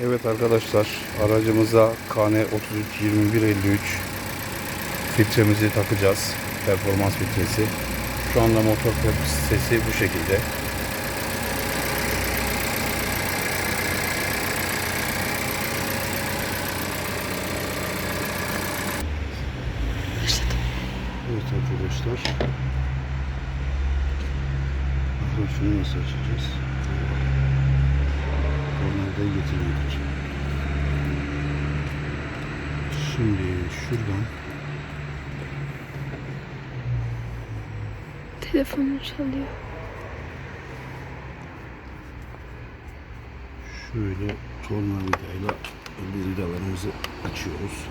Evet arkadaşlar aracımıza KN 332153 filtremizi takacağız. Performans filtresi. Şu anda motor sesi bu şekilde. Evet arkadaşlar. Bakalım şunu nasıl açacağız? Tornavidayı getirmedik. Şimdi şuradan Telefonum çalıyor. şöyle tornavidayla bu vidalarımızı açıyoruz.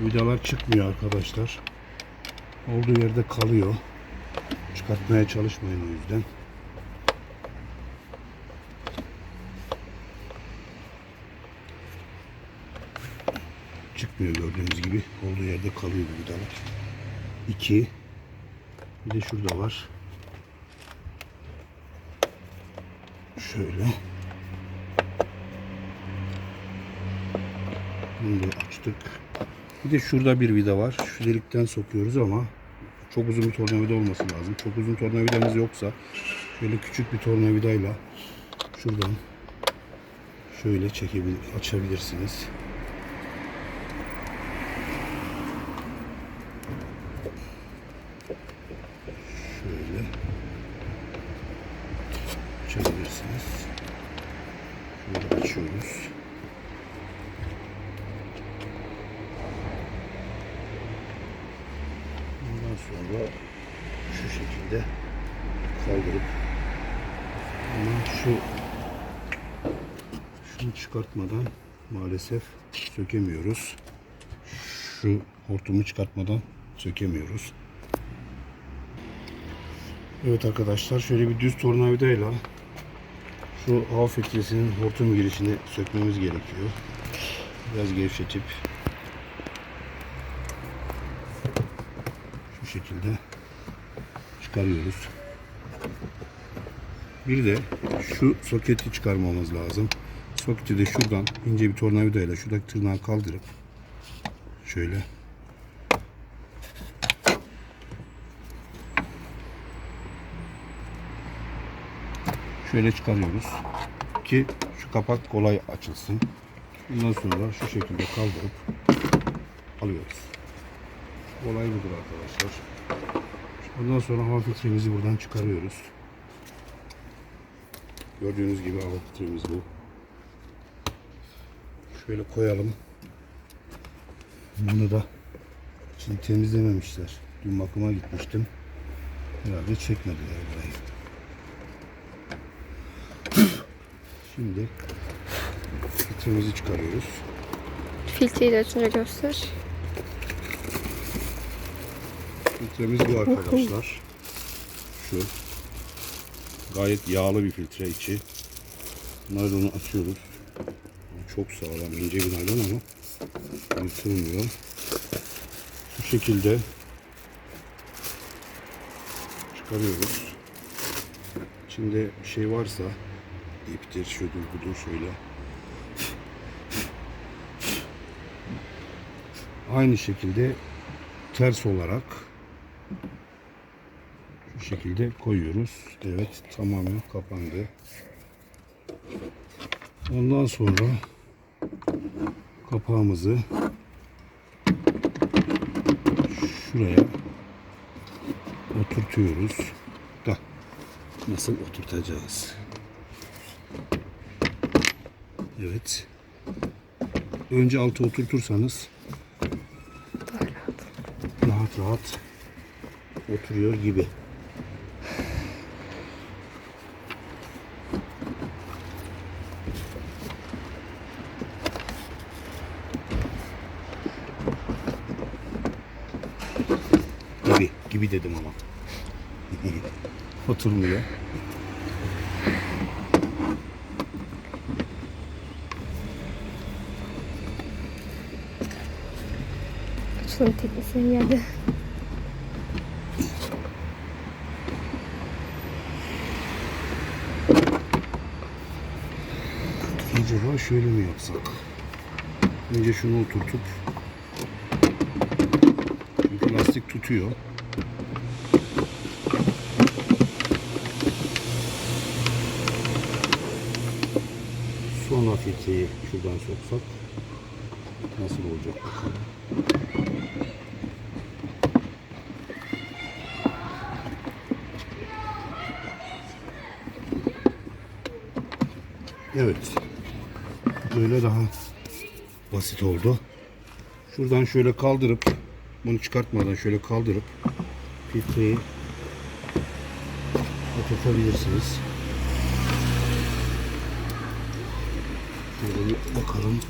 Vidalar çıkmıyor arkadaşlar. Olduğu yerde kalıyor. Çıkartmaya çalışmayın o yüzden. Çıkmıyor gördüğünüz gibi. Olduğu yerde kalıyor bu vidalar. İki. Bir de şurada var. Şöyle. Bunu da açtık. Bir de şurada bir vida var. Şu delikten sokuyoruz ama çok uzun bir tornavida olması lazım. Çok uzun tornavidamız yoksa şöyle küçük bir tornavidayla şuradan şöyle çekebilir, açabilirsiniz. Şöyle açabilirsiniz. Şöyle açıyoruz. Ondan sonra şu şekilde kaldırıp şu şunu çıkartmadan maalesef sökemiyoruz. Şu hortumu çıkartmadan sökemiyoruz. Evet arkadaşlar şöyle bir düz tornavidayla şu hava filtresinin hortum girişini sökmemiz gerekiyor. Biraz gevşetip şekilde çıkarıyoruz. Bir de şu soketi çıkarmamız lazım. Soketi de şuradan ince bir tornavidayla şuradaki tırnağı kaldırıp şöyle şöyle çıkarıyoruz ki şu kapak kolay açılsın. Bundan sonra şu şekilde kaldırıp alıyoruz. Olay budur arkadaşlar. Ondan sonra hava filtremizi buradan çıkarıyoruz. Gördüğünüz gibi hava filtremiz bu. Şöyle koyalım. Bunu da şimdi temizlememişler. Dün bakıma gitmiştim. Herhalde çekmediler burayı. Şimdi filtremizi çıkarıyoruz. Filtreyi de açınca göster. Filtremiz bu arkadaşlar. Şu. Gayet yağlı bir filtre içi. Naylonu açıyoruz. Çok sağlam ince bir naylon ama yırtılmıyor. Bu şekilde çıkarıyoruz. İçinde bir şey varsa iptir, şudur budur şöyle. Aynı şekilde ters olarak şu şekilde koyuyoruz. Evet tamamen kapandı. Ondan sonra kapağımızı şuraya oturtuyoruz. Da nasıl oturtacağız? Evet. Önce altı oturtursanız rahat rahat oturuyor gibi. Gibi, gibi dedim ama. Oturmuyor. Açılım teknisini yerde. Acaba şöyle mi yapsak? Önce şunu oturtup çünkü lastik tutuyor. Sonra filtreyi şuradan soksak nasıl olacak bakalım. Evet. Böyle daha basit oldu. Şuradan şöyle kaldırıp bunu çıkartmadan şöyle kaldırıp filtreyi oturtabilirsiniz. Şöyle bir bakalım.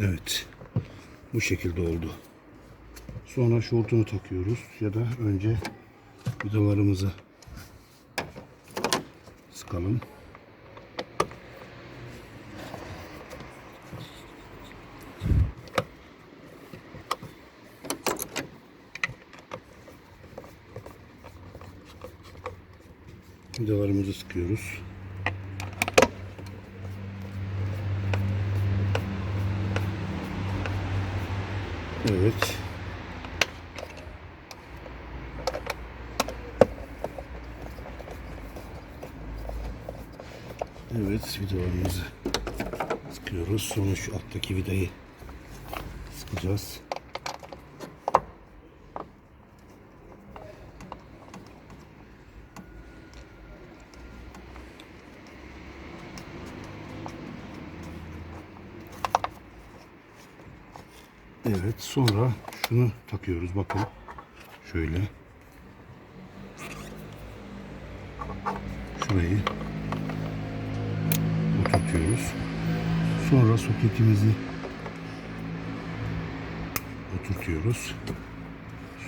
Evet. Bu şekilde oldu. Sonra şortunu takıyoruz ya da önce vidalarımızı sıkalım. Vidalarımızı sıkıyoruz. Evet. Evet vidalarımızı sıkıyoruz. Sonra şu alttaki vidayı sıkacağız. Evet sonra şunu takıyoruz bakın. Şöyle. Şurayı oturtuyoruz. Sonra soketimizi oturtuyoruz.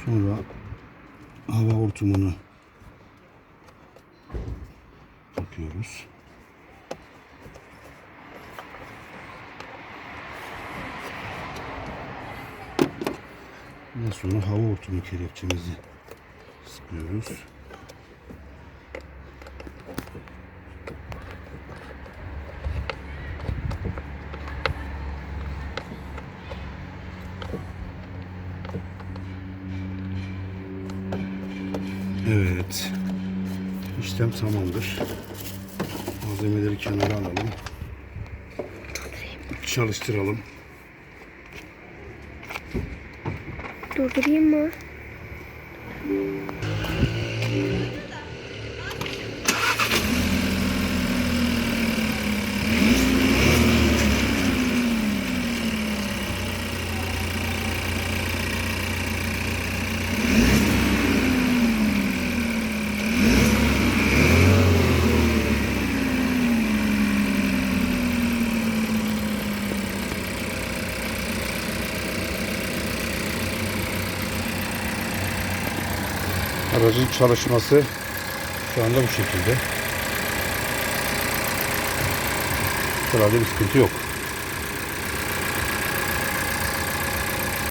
Sonra hava hortumunu takıyoruz. Ondan sonra hava hortumu kelepçemizi sıkıyoruz. Evet. İşlem tamamdır. Malzemeleri kenara alalım. Çalıştıralım. Durdurayım mı? Aracın çalışması şu anda bu şekilde. Herhalde bir sıkıntı yok.